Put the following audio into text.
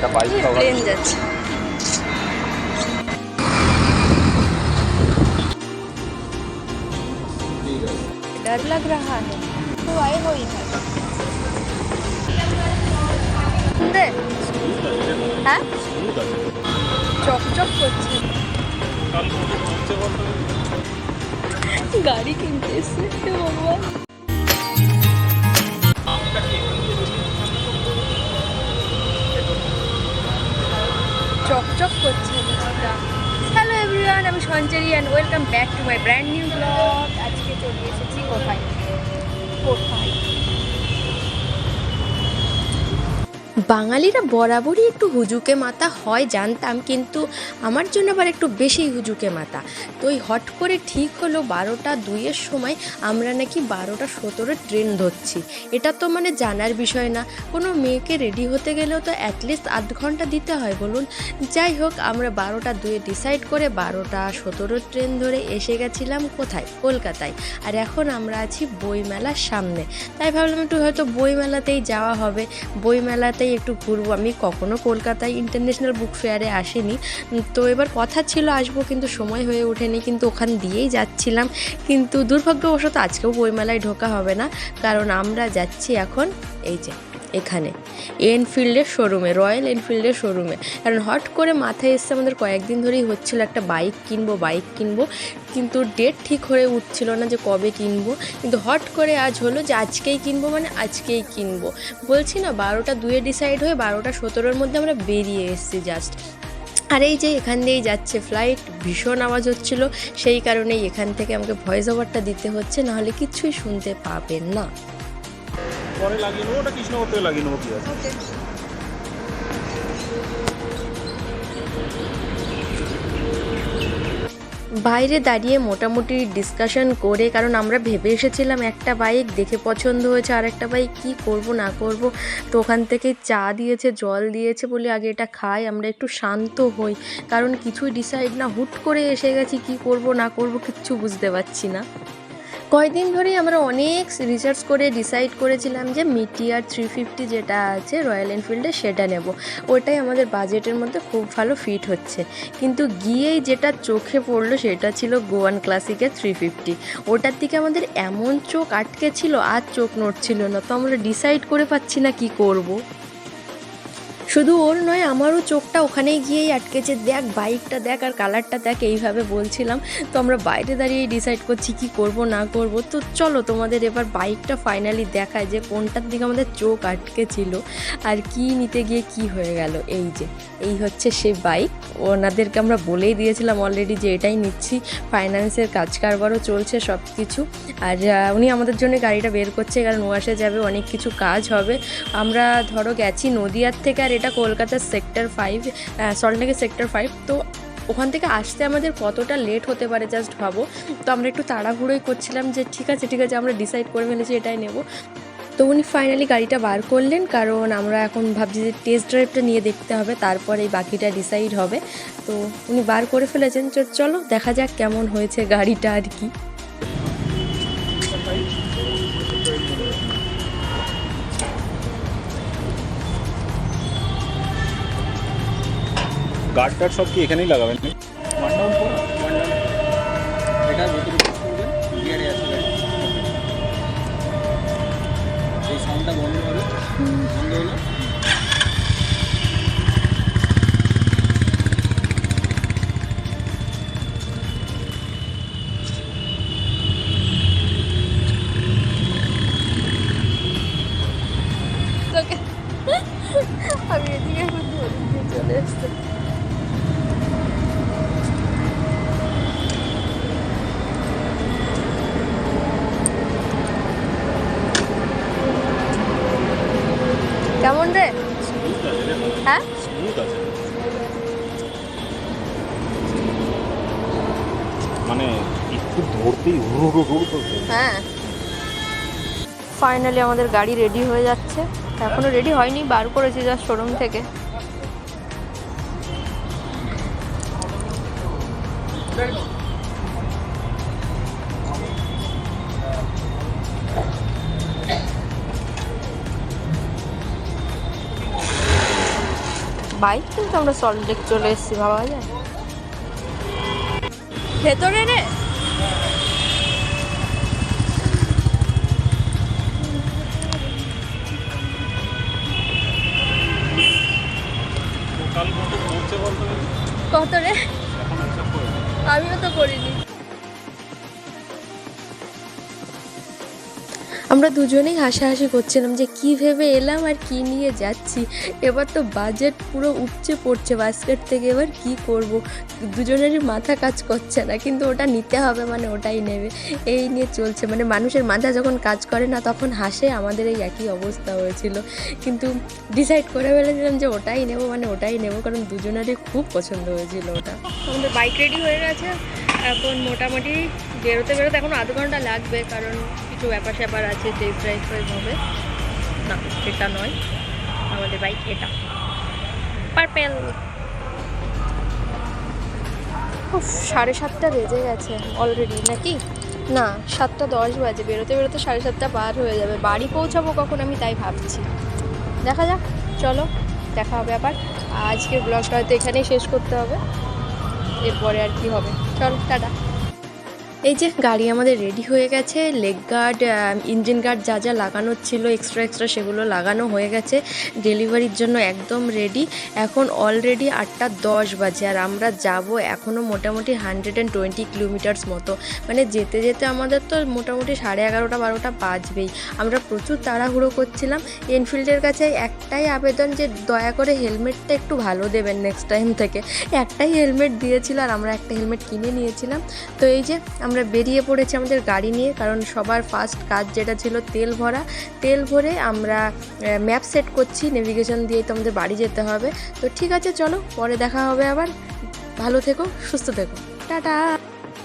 একটা বাইক পাওয়া প্লেন যাচ্ছে डर लग रहा है तो आए हो इधर রে হ্যাঁ চকচক করছে গাড়ি কিনতে এসছে হে ভগবান চকচক করছে হ্যালো এভরিওয়ান আমি Sanchari and welcome back to my brand new blog আজকে চলে এসেছি কোথায় কোথায় বাঙালিরা বরাবরই একটু হুজুকে মাথা হয়, জানতাম, কিন্তু আমার জন্য আবার একটু বেশি হুজুকে মাথা তো ওই হট করে ঠিক হলো বারোটা দুইয়ের সময় আমরা নাকি বারোটা সতেরো ট্রেন ধরছি। এটা তো মানে জানার বিষয় না। কোনো মেয়েকে রেডি হতে গেলেও তো অ্যাটলিস্ট আধ ঘণ্টা দিতে হয়, বলুন। যাই হোক, আমরা বারোটা দুয়ে ডিসাইড করে বারোটা সতেরো ট্রেন ধরে এসে গেছিলাম কোথায়? কলকাতায়। আর এখন আমরা আছি বইমেলার সামনে। তাই ভাবলাম একটু হয়তো বইমেলাতেই যাওয়া হবে। বইমেলাতেই একটু ঘুরবো। আমি কখনো কলকাতায় ইন্টারন্যাশনাল বুক ফেয়ারে আসিনি। তো এবার কথা ছিল, আসব কিন্তু সময় হয়ে ওঠেনি, কিন্তু ওখান দিয়েই যাচ্ছিলাম। কিন্তু দুর্ভাগ্যবশত আজকেও বইমেলায় ঢোকা হবে না, কারণ আমরা যাচ্ছি এখন এই যে এখানে। এনফিল্ডের শোরুমে রয়্যাল এনফিল্ডের শোরুমে কারণ হট করে মাথায় এসছে আমাদের কয়েকদিন ধরেই হচ্ছিল একটা বাইক কিনবো বাইক কিনবো। কিন্তু ডেট ঠিক হয়ে উঠছিল না যে কবে কিনবো। কিন্তু হট করে আজ হলো যে আজকেই কিনবো মানে আজকেই কিনবো। বলছি না, বারোটা দুয়ে ডিসাইড হয়ে বারোটা সতেরোর মধ্যে আমরা বেরিয়ে এসেছি জাস্ট আর এই যে এখান দিয়েই যাচ্ছে ফ্লাইট ভীষণ আওয়াজ হচ্ছিল। সেই কারণেই এখান থেকে আমাকে ভয়েস ওভারটা দিতে হচ্ছে, নাহলে কিছুই শুনতে পাবেন না। পরে লাগিয়ে নেব ওটা কৃষ্ণনগর থেকে লাগিয়ে নেব কি আছে? বাইরে দাঁড়িয়ে মোটামুটি ডিসকাশন করে কারণ আমরা ভেবে এসেছিলাম একটা বাইক দেখে পছন্দ হয়েছে আর একটা বাইক কী করব না করব। তো ওখান থেকে চা দিয়েছে জল দিয়েছে বলে আগে এটা খাই আমরা একটু শান্ত হই। কারণ কিছুই ডিসাইড না হুট করে এসে গেছি কি করব না করব কিচ্ছু বুঝতে পারছি না। কয়েকদিন ধরেই আমরা অনেক রিসার্চ করে ডিসাইড করেছিলাম যে মিটিয়ার থ্রি ফিফটি যেটা আছে রয়্যাল এনফিল্ডে সেটা নেব। ওটাই আমাদের বাজেটের মধ্যে খুব ভালো ফিট হচ্ছে। কিন্তু গিয়েই যেটা চোখে পড়ল সেটা ছিল গোয়ান ক্লাসিকের থ্রি ফিফটি ওটার দিকে আমাদের এমন চোখ আটকে ছিল, আর চোখ নড়ছিল না। তো আমরা ডিসাইড করে পাচ্ছি না কি করব। শুধু ওর নয়, আমারও চোখটা ওখানেই গিয়েই আটকেছে। দেখ, বাইকটা দেখ আর কালারটা দেখ, এইভাবে বলছিলাম। তো আমরা বাইরে দাঁড়িয়ে ডিসাইড করছি কি করব, না করব। তো চলো তোমাদের এবার বাইকটা ফাইনালি দেখায় যে কোনটার দিকে আমাদের চোখ আটকে ছিল আর কি নিতে গিয়ে কি হয়ে গেল। এই যে, এই হচ্ছে সেই বাইক। ওনাদেরকে আমরা বলেই দিয়েছিলাম অলরেডি যে এটাই নিচ্ছি। ফাইন্যান্সের কাজ কারবারও চলছে সব কিছু আর উনি আমাদের জন্য গাড়িটা বের করছে, কারণ ওয়াসে যাবে, অনেক কিছু কাজ হবে। আমরা ধরো গেছি নদিয়ার থেকে আর এটা কলকাতার সেক্টর ফাইভ সল্টলেকের সেক্টর ফাইভ তো ওখান থেকে আসতে আমাদের কতটা লেট হতে পারে জাস্ট ভাবো। তো আমরা একটু তাড়াহুড়োই করছিলাম যে ঠিক আছে ঠিক আছে, আমরা ডিসাইড করে ফেলেছি, এটাই নেব। তো উনি ফাইনালি গাড়িটা বার করলেন, কারণ আমরা এখন ভাবছি যে টেস্ট ড্রাইভটা নিয়ে দেখতে হবে তারপরে এই বাকিটা ডিসাইড হবে। তো উনি বার করে ফেলেছেন চলো দেখা যাক কেমন হয়েছে গাড়িটা আর কি। গার্ড টার্ড সব কি এখানেই লাগাবেন এটা ভেতরে পুশ করবেন গিয়ারে আছে গাড়ি এই সাউন্ডটা বন্ধ হবে বন্ধ হলো তোকে আমি এদিকে এখন ধরে দিয়ে চলে এসছে হ্যাঁ? স্মুথ আছে। মানে একটু ধরতেই করছে হ্যাঁ। ফাইনালি আমাদের গাড়ি রেডি হয়ে যাচ্ছে। এখনও রেডি হয়নি বার করেছি জাস্ট শোরুম থেকে। বাইক কিন্তু আমরা সল্ট লেক চলে এসেছি ভাবা যায় ভেতরে রে কত রে আমিও তো করিনি। আমরা দুজনেই হাসাহাসি করছিলাম যে কি ভেবে এলাম আর কি নিয়ে যাচ্ছি। এবার তো বাজেট পুরো উপচে পড়ছে বাস্কেট থেকে এবার কি করব? দুজনেরই মাথা কাজ করছে না, কিন্তু ওটা নিতে হবে মানে ওটাই নেবে। এই নিয়ে চলছে মানে মানুষের মাথা যখন কাজ করে না, তখন হাসে, আমাদের এই একই অবস্থা হয়েছিল। কিন্তু ডিসাইড করে ফেলেছিলাম যে ওটাই নেব মানে ওটাই নেব, কারণ দুজনেরই খুব পছন্দ হয়েছিল ওটা। আমাদের বাইক রেডি হয়ে গেছে, এখন মোটামুটি বেরোতে বেরোতে এখন আধ ঘণ্টা লাগবে, কারণ কিছু ব্যাপার স্যাপার আছে টেস্ট ড্রাইভ হবে না, সেটা নয়। আমাদের বাইক এটা। পার্পেল সাড়ে সাতটা বেজে গেছে অলরেডি নাকি? না, সাতটা দশ বাজে। বেরোতে বেরোতে সাড়ে সাতটা পার হয়ে যাবে। বাড়ি পৌঁছাবো কখন আমি তাই ভাবছি। দেখা যাক, চলো, দেখা হবে আবার। আজকের ব্লগটা হয়তো এখানেই শেষ করতে হবে। এরপরে আর কি হবে। চলো, টাটা। এই যে গাড়ি আমাদের রেডি হয়ে গেছে লেগ গার্ড ইঞ্জিন গার্ড যা যা লাগানোর ছিল এক্সট্রা এক্সট্রা সেগুলো লাগানো হয়ে গেছে ডেলিভারির জন্য একদম রেডি এখন অলরেডি আটটা দশ বাজে আর আমরা যাব এখনও মোটামুটি হান্ড্রেড অ্যান্ড টোয়েন্টি কিলোমিটার্স মতো। মানে যেতে যেতে আমাদের তো মোটামুটি সাড়ে এগারোটা, বারোটা বাজবেই। আমরা প্রচুর তাড়াহুড়ো করছিলাম। এনফিল্ডের কাছে একটাই আবেদন যে দয়া করে হেলমেটটা একটু ভালো দেবেন নেক্সট টাইম থেকে। একটাই হেলমেট দিয়েছিল আর আমরা একটা হেলমেট কিনে নিয়েছিলাম। তো এই যে আমরা বেরিয়ে পড়েছি আমাদের গাড়ি নিয়ে, কারণ সবার ফার্স্ট কাজ যেটা ছিল তেল ভরা। তেল ভরে আমরা ম্যাপ সেট করছি নেভিগেশন দিয়েই তো আমাদের বাড়ি যেতে হবে। তো ঠিক আছে, চলো, পরে দেখা হবে আবার। ভালো থেকো, সুস্থ থেকো। টাটা!